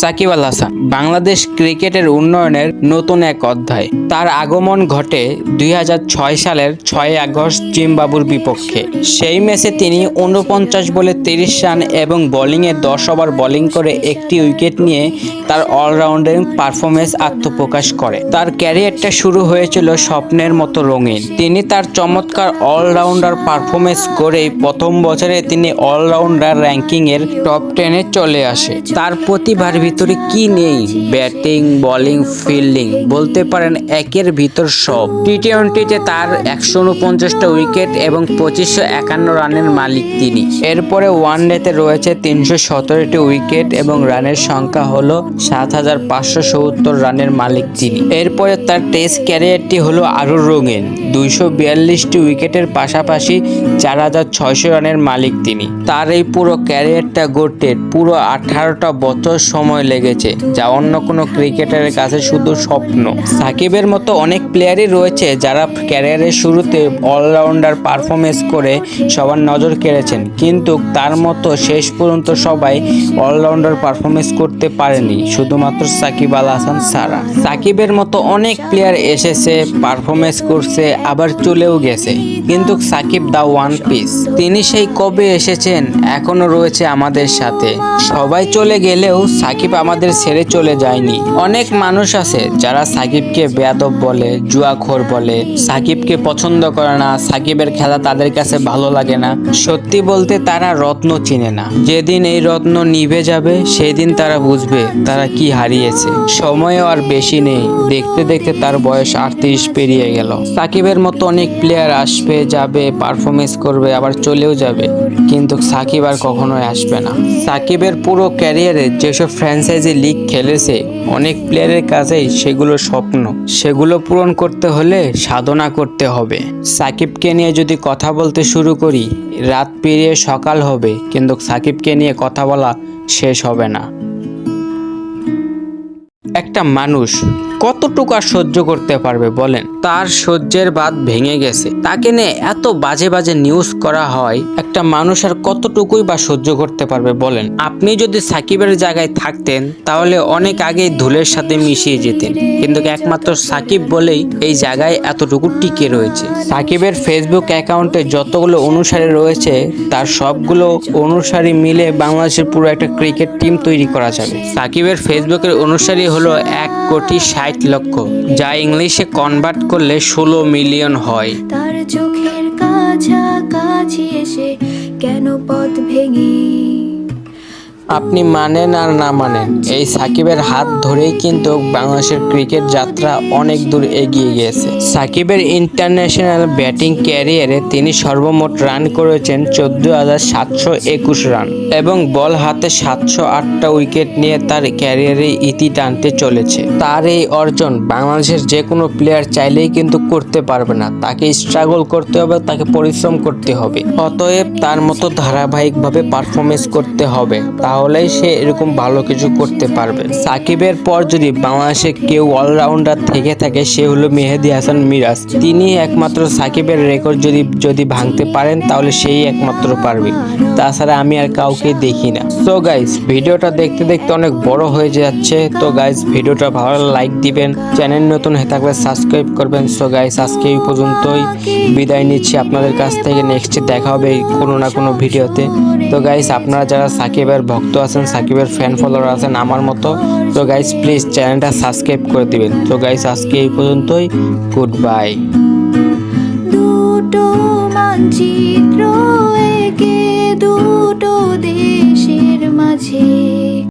সাকিব আল হাসান, বাংলাদেশ ক্রিকেটের উন্নয়নের নতুন এক অধ্যায়। তার আগমন ঘটে দুই হাজার ছয় সালের ছয় আগস্ট জিম্বাবুর বিপক্ষে। সেই ম্যাচে তিনি উনপঞ্চাশ বলে তিরিশ রান এবং বোলিংয়ে দশ ওভার বোলিং করে একটি উইকেট নিয়ে তার অলরাউন্ডিং পারফরমেন্স আত্মপ্রকাশ করে। তার ক্যারিয়ারটা শুরু হয়েছিল স্বপ্নের মতো রঙিন। তিনি তার চমৎকার অলরাউন্ডার পারফরমেন্স করেই প্রথম বছরে তিনি অলরাউন্ডার র্যাঙ্কিংয়ের টপ টেনে চলে আসে। তার প্রতিভার ভিতরে কি নেই? ব্যাটিং, বোলিং, ফিল্ডিং, বলতে পারেন একের ভিতর সব। টি টোয়েন্টিতে তার একশো উনপঞ্চাশটা উইকেট এবং পঁচিশশো একান্ন রানের মালিক তিনি। এরপরে ওয়ান ডেতে রয়েছে তিনশো সতেরোটি উইকেট এবং রানের সংখ্যা হলো সাত হাজার পাঁচশো সত্তর রানের মালিক তিনি। এরপরে তার টেস্ট ক্যারিয়ারটি হলো আরও রঙিন। দুইশো বিয়াল্লিশটি উইকেটের পাশাপাশি চার হাজার ছয়শো রানের মালিক তিনি। তার এই পুরো ক্যারিয়ারটা গড়তে পুরো আঠারোটা বছর সময় লেগেছে, যা অন্য কোনো ক্রিকেটারের কাছে শুধু স্বপ্ন। সাকিবের মতো অনেক প্লেয়ারই রয়েছে যারা ক্যারিয়ারের শুরুতে অলরাউন্ডার পারফরমেন্স করে সবার নজর কেড়েছেন, কিন্তু তার মতো শেষ পর্যন্ত সবাই অলরাউন্ডার পারফরমেন্স করতে পারেনি, শুধুমাত্র সাকিব আল হাসান সারা সাকিবের মতো অনেক প্লেয়ার এসেছে পারফরমেন্স করছে, আবার চলেও গেছে, কিন্তু সাকিব দা ওয়ান পিস তিনি সেই কবে এসেছেন, এখনও রয়েছে আমাদের সাথে। সবাই চলে গেলেও সাকিব আমাদের ছেড়ে চলে যায়নি। অনেক মানুষ আছে যারা সাকিবকে বেয়াদব বলে, জুয়াখোর বলে, সাকিবকে পছন্দ করে না, সাকিবের খেলা তাদের কাছে ভালো লাগে না। সত্যি বলতে তারা রত্ন চিনে না। যেদিন এই রত্ন নিভে যাবে, সেদিন তারা বুঝবে তারা কি হারিয়েছে। সময়ও আর বেশি নেই। দেখতে দেখতে তার বয়স আটত্রিশ পেরিয়ে গেল। সাকিবের মতো অনেক প্লেয়ার আসবে, যাবে পারফরমেন্স করবে, আবার চলেও যাবে। কিন্তু সাকিব আর কখনোই আসবে না। সাকিবের পুরো ক্যারিয়ারে যেসব ফ্র্যাঞ্চাইজি লিগ খেলেছে, অনেক প্লেয়ারের কাছেই সেগুলো স্বপ্ন। সেগুলো পূরণ করতে হলে সাধনা করতে হবে। সাকিবকে নিয়ে যদি কথা বলতে শুরু করি, রাত পেরিয়ে সকাল হবে, কিন্তু সাকিবকে নিয়ে কথা বলা শেষ হবে না। একটা মানুষ কতটুকু আর সহ্য করতে পারবে বলেন? তার সহ্যের বাদ ভেঙে গেছে। তাকে নিয়ে এত বাজে বাজে নিউজ করা হয়, একটা মানুষ আর কতটুকুই বা সহ্য করতে পারবে বলেন? আপনি যদি সাকিবের জায়গায় থাকতেন, তাহলে অনেক আগেই ধুলের সাথে মিশিয়ে যেতেন। কিন্তু একমাত্র সাকিব বলেই এই জায়গায় এতটুকু টিকে রয়েছে। সাকিবের ফেসবুক অ্যাকাউন্টে যতগুলো অনুসারী রয়েছে, তার সবগুলো অনুসারী মিলে বাংলাদেশের পুরো একটা ক্রিকেট টিম তৈরি করা যাবে। সাকিবের ফেসবুকের অনুসারী হলো এক কোটি ষাট লক্ষ। যা ইংলিশে কনভার্ট করলে ষোলো মিলিয়ন হয়। তার চোখের কাছাকাছি এসে কেন পথ ভেঙে? আপনি মানেন আর না মানেন। এই সাকিবের হাত ধরেই কিন্তু বাংলাদেশের ক্রিকেট যাত্রা অনেক দূর এগিয়ে গিয়েছে। সাকিবের ইন্টারন্যাশনাল ব্যাটিং ক্যারিয়ারে তিনি সর্বমোট রান করেছেন চোদ্দ হাজার সাতশো একুশ রান এবং বল হাতে সাতশো আটটা উইকেট নিয়ে তার ক্যারিয়ারে ইতি টানতে চলেছে। তার এই অর্জন বাংলাদেশের যে কোনো প্লেয়ার চাইলেই কিন্তু করতে পারবে না। তাকে স্ট্রাগল করতে হবে, তাকে পরিশ্রম করতে হবে। অতএব তার মতো ধারাবাহিকভাবে পারফরমেন্স করতে হবে। তাহলেই সে এরকম ভালো কিছু করতে পারবে। সাকিবের পর যদি বাংলাদেশে কেউ অলরাউন্ডার থেকে থাকে, সে হলো মেহেদি হাসান মিরাজ। তিনি একমাত্র সাকিবের রেকর্ড যদি যদি ভাঙতে পারেন, তাহলে সেই একমাত্র পারবে। তাছাড়া আমি আর কাউকে দেখি না। তো গাইস ভিডিওটা দেখতে দেখতে অনেক বড় হয়ে যাচ্ছে। তো গাইস ভিডিওটা ভালো লাইক দিবেন। চ্যানেল নতুন হয়ে থাকলে সাবস্ক্রাইব করবেন। সো গাইস আজকে এই পর্যন্তই। বিদায় নিচ্ছি আপনাদের কাছ থেকে। নেক্সট দেখা হবে কোনো না কোনো ভিডিওতে। তো গাইস আপনারা যারা সাকিবের ভক্ত আছেন, সাকিবের ফ্যান ফলোয়ার আছেন আমার মতো, তো গাইস প্লিজ চ্যানেলটা সাবস্ক্রাইব করে দিবেন। তো গাইস আজকে এই পর্যন্তই। গুড বাই দুটো দেশের মাঝে।